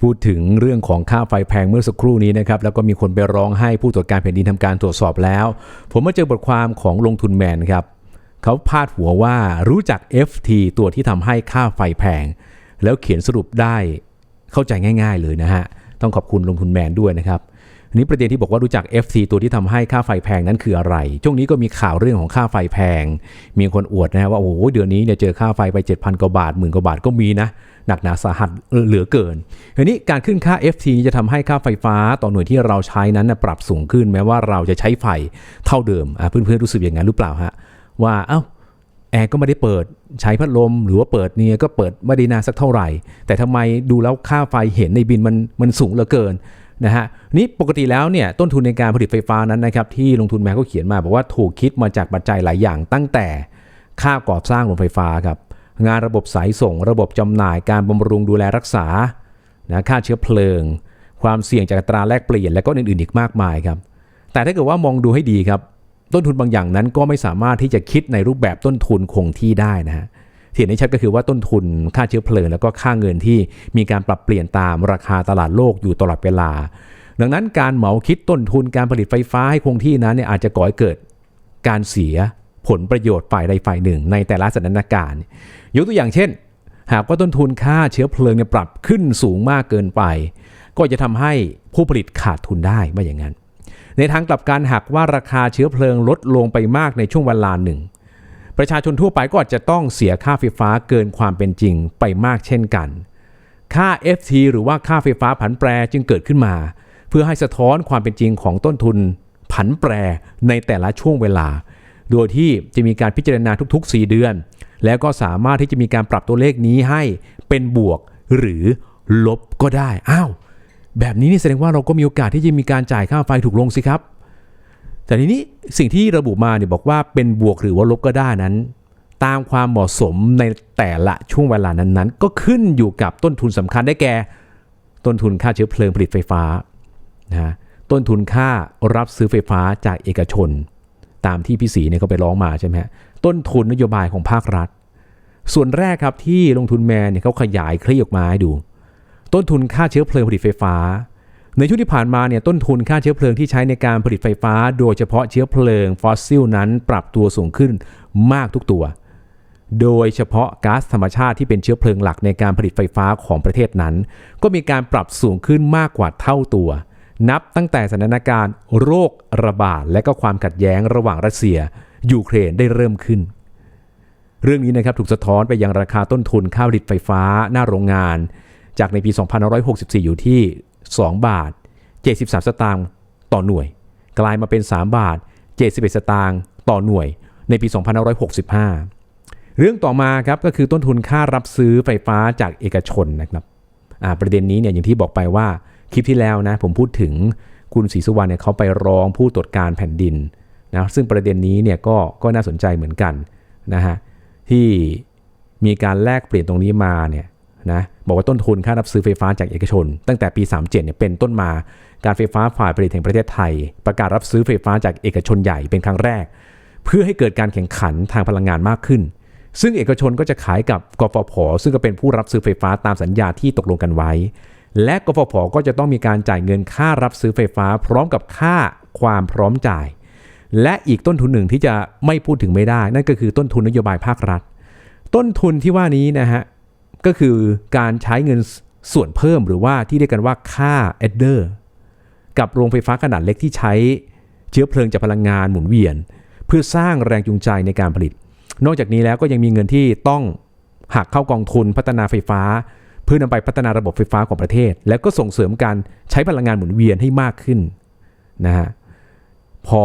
พูดถึงเรื่องของค่าไฟแพงเมื่อสักครู่นี้นะครับแล้วก็มีคนไปร้องให้ผู้ตรวจการแผ่นดินทำการตรวจสอบแล้ว ผมมาเจอบทความของลงทุนแมนครับเขาพาดหัวว่ารู้จัก FT ตัวที่ทำให้ค่าไฟแพง แล้วเขียนสรุปได้เข้าใจง่าย ๆ เลยนะฮะต้องขอบคุณลงทุนแมนด้วยนะครับ อันนี้ประเด็นที่บอกว่ารู้จัก FT ตัวที่ทำให้ค่าไฟแพงนั้นคืออะไร ช่วงนี้ก็มีข่าวเรื่องของค่าไฟแพง มีคนอวดนะว่าโอ้โหเดือนนี้เนี่ยเจอค่าไฟไป 7,000กว่าบาทหมื่นกว่าบาทก็มีนะหนักหนาสาหัสเหลือเกินทีนี้การขึ้นค่า FT นี้จะทำให้ค่าไฟฟ้าต่อหน่วยที่เราใช้นั้นปรับสูงขึ้นแม้ว่าเราจะใช้ไฟเท่าเดิมอะเพื่อนๆรู้สึกอย่างนั้นหรือเปล่าฮะว่าเอ้าแอร์ก็ไม่ได้เปิดใช้พัดลมหรือว่าเปิดเนี่ยก็เปิดไม่ได้นานสักเท่าไหร่ แต่ทำไมดูแล้วค่าไฟเห็นในบินมันมันสูงเหลือเกิน นะฮะนี่ปกติแล้วเนี่ยต้นทุนในการผลิตไฟฟ้านั้นนะครับที่ลงทุนแมนก็เขียนมาบอกว่าถูกคิดมาจากปัจจัยหลายอย่างตั้งแต่ค่าก่อสร้างโรงไฟฟ้าครับงานระบบสายส่ง ระบบจำหน่ายการบำรุงดูแลรักษานะค่าเชื้อเพลิง ความเสี่ยงจากตราแลกเปลี่ยนและก็อื่นๆอีกมากมายครับแต่ถ้าเกิดว่ามองดูให้ดีครับ ต้นทุนบางอย่างนั้นก็ไม่สามารถที่จะคิดในรูปแบบต้นทุนคงที่ได้นะฮะ ที่เห็นได้ชัดก็คือว่าต้นทุนค่าเชื้อเพลิง แล้วก็ค่าเงินที่มีการปรับเปลี่ยนตามราคาตลาดโลกอยู่ตลอดเวลา ดังนั้นการเหมาคิดต้นทุนการผลิตไฟฟ้าให้คงที่นั้นเนี่ยอาจจะก่อให้เกิดการเสียผลประโยชน์ฝ่ายใดฝ่ายหนึ่ง ในแต่ละสถานการณ์ยกตัวอย่างเช่น หากว่าต้นทุนค่าเชื้อเพลิงเนี่ยปรับขึ้นสูงมากเกินไป ก็จะทำให้ผู้ผลิตขาดทุนได้ไม่อย่างนั้น ในทางกลับกันหากว่าราคาเชื้อเพลิงลดลงไปมากในช่วงเวลาหนึ่ง ประชาชนทั่วไปก็อาจจะต้องเสียค่าไฟฟ้าเกินความเป็นจริงไปมากเช่นกัน ค่า FT หรือว่าค่าไฟฟ้าผันแปรจึงเกิดขึ้นมา เพื่อให้สะท้อนความเป็นจริงของต้นทุนผันแปรในแต่ละช่วงเวลา โดยที่จะมีการพิจารณาทุก ๆ 4 เดือน แล้วก็สามารถที่จะมีการปรับตัวเลขนี้ให้เป็นบวกหรือลบก็ได้ อ้าว แบบนี้นี่แสดงว่าเราก็มีโอกาสที่จะมีการจ่ายค่าไฟถูกลงสิครับ แต่ทีนี้สิ่งที่ระบุมาเนี่ยบอกว่าเป็นบวกหรือว่าลบก็ได้นั้น ตามความเหมาะสมในแต่ละช่วงเวลานั้นๆ ก็ขึ้นอยู่กับต้นทุนสำคัญได้แก่ ต้นทุนค่าเชื้อเพลิงผลิตไฟฟ้านะต้นทุนค่ารับซื้อไฟฟ้าจากเอกชน ตามที่พี่สีเนี่ยเขาไปร้องมาใช่ไหมฮะต้นทุนนโยบายของภาครัฐ ส่วนแรกครับที่ลงทุนแมนเนี่ยเขาขยายคลี่ออกมาให้ดู ต้นทุนค่าเชื้อเพลิงผลิตไฟฟ้า ในช่วงที่ผ่านมาเนี่ยต้นทุนค่าเชื้อเพลิงที่ใช้ในการผลิตไฟฟ้า โดยเฉพาะเชื้อเพลิงฟอสซิลนั้นปรับตัวสูงขึ้นมากทุกตัว โดยเฉพาะก๊าซธรรมชาติที่เป็นเชื้อเพลิงหลักในการผลิตไฟฟ้าของประเทศนั้น ก็มีการปรับสูงขึ้นมากกว่าเท่าตัว นับตั้งแต่สถานการณ์โรคระบาดและก็ความขัดแย้งระหว่างรัสเซีย ยูเครนได้เริ่มขึ้น เรื่องนี้นะครับถูกสะท้อนไปยังราคาต้นทุนค่าผลิตไฟฟ้าหน้าโรงงาน จากในปี 2564 อยู่ที่ 2 บาท 73 สตางค์ต่อหน่วย กลายมาเป็น 3 บาท 71 สตางค์ต่อหน่วยในปี 2565 เรื่องต่อมาครับก็คือต้นทุนค่ารับซื้อไฟฟ้าจากเอกชนนะครับประเด็นนี้เนี่ยอย่างที่บอกไปว่าคลิปที่แล้วนะผมพูดถึงคุณศรีสุวรรณเนี่ยเขาไปร้องผู้ตรวจการแผ่นดินนะซึ่งประเด็นนี้เนี่ยก็ก็น่าสนใจเหมือนกันนะฮะที่มีการแลกเปลี่ยนตรงนี้มาเนี่ย นะบอกว่าต้นทุนค่ารับซื้อไฟฟ้าจากเอกชน ตั้งแต่ปี 37เนี่ยเป็นต้นมาการไฟฟ้าฝ่ายผลิตแห่งประเทศไทย ประกาศรับซื้อไฟฟ้าจากเอกชนใหญ่เป็นครั้งแรก เพื่อให้เกิดการแข่งขันทางพลังงานมากขึ้น ซึ่งเอกชนก็จะขายกับกฟผ ซึ่งก็เป็นผู้รับซื้อไฟฟ้าตามสัญญาที่ตกลงกันไว้ และกฟผ ก็จะต้องมีการจ่ายเงินค่ารับซื้อไฟฟ้า พร้อมกับค่าความพร้อมจ่าย และอีกต้นทุนหนึ่งที่จะไม่พูดถึงไม่ได้ นั่นก็คือต้นทุนนโยบายภาครัฐ ต้นทุนที่ว่านี้นะฮะ ก็คือการใช้เงินส่วนเพิ่มหรือว่าที่เรียกกันว่าค่าแอดเดอร์กับโรงไฟฟ้าขนาดเล็กที่ใช้เชื้อเพลิงจากพลังงานหมุนเวียน เพื่อสร้างแรงจูงใจในการผลิต นอกจากนี้แล้วก็ยังมีเงินที่ต้องหักเข้ากองทุนพัฒนาไฟฟ้า เพื่อนำไปพัฒนาระบบไฟฟ้าของประเทศ แล้วก็ส่งเสริมการใช้พลังงานหมุนเวียนให้มากขึ้นนะฮะพอ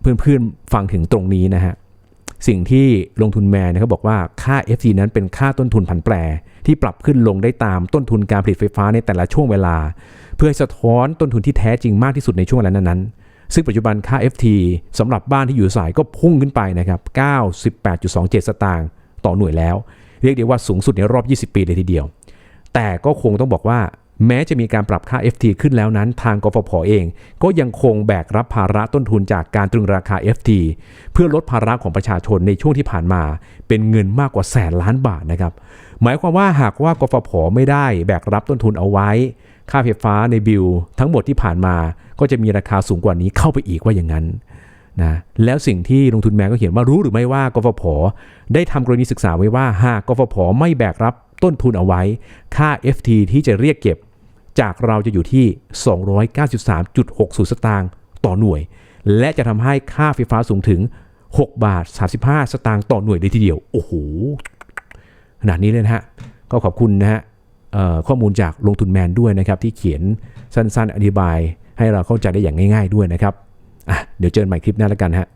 เพื่อนๆฟังถึงตรงนี้นะฮะ สิ่งที่ลงทุนแมนเขาบอกว่าค่า FT นั้นเป็นค่าต้นทุนผันแปร ที่ปรับขึ้นลงได้ตามต้นทุนการผลิตไฟฟ้าในแต่ละช่วงเวลา เพื่อสะท้อนต้นทุนที่แท้จริงมากที่สุดในช่วงเวลานั้นๆซึ่งปัจจุบันค่า FT สำหรับบ้านที่อยู่สายก็พุ่งขึ้นไปนะครับ 98.27 สตางค์ต่อหน่วยแล้ว เรียกได้ว่าสูงสุดในรอบ 20 ปีเลยทีเดียว แต่ก็คงต้องบอกว่า แม้จะมีการปรับค่า FT ขึ้นแล้วนั้น ทางกฟผเอง ก็ยังคงแบกรับภาระต้นทุนจากการตรึงราคา FT เพื่อลดภาระของประชาชนในช่วงที่ผ่านมา เป็นเงินมากกว่าแสนล้านบาทนะครับ หมายความว่าหากว่ากฟผไม่ได้แบกรับต้นทุนเอาไว้ ค่าไฟฟ้าในบิลทั้งหมดที่ผ่านมา ก็จะมีราคาสูงกว่านี้เข้าไปอีกว่าอย่างนั้นนะแล้วสิ่งที่ลงทุนแมนก็เขียนว่ารู้หรือไม่ว่ากฟผได้ทำกรณีศึกษาไว้ว่าหากกฟผไม่แบกรับต้นทุนเอาไว้ ค่า FT ที่จะเรียกเก็บ จากเราจะอยู่ที่ 293.60 สตางค์ต่อหน่วย และจะทำให้ค่าไฟฟ้าสูงถึง 6 บาท 35 สตางค์ต่อหน่วยเลยทีเดียว โอ้โห ขนาดนี้เลยนะฮะ ก็ขอบคุณนะฮะข้อมูลจากลงทุนแมนด้วยนะครับ ที่เขียนสั้นๆ อธิบายให้เราเข้าใจได้อย่างง่าย ๆด้วยนะครับเดี๋ยวเจอกันใหม่คลิปหน้าแล้วกันฮะ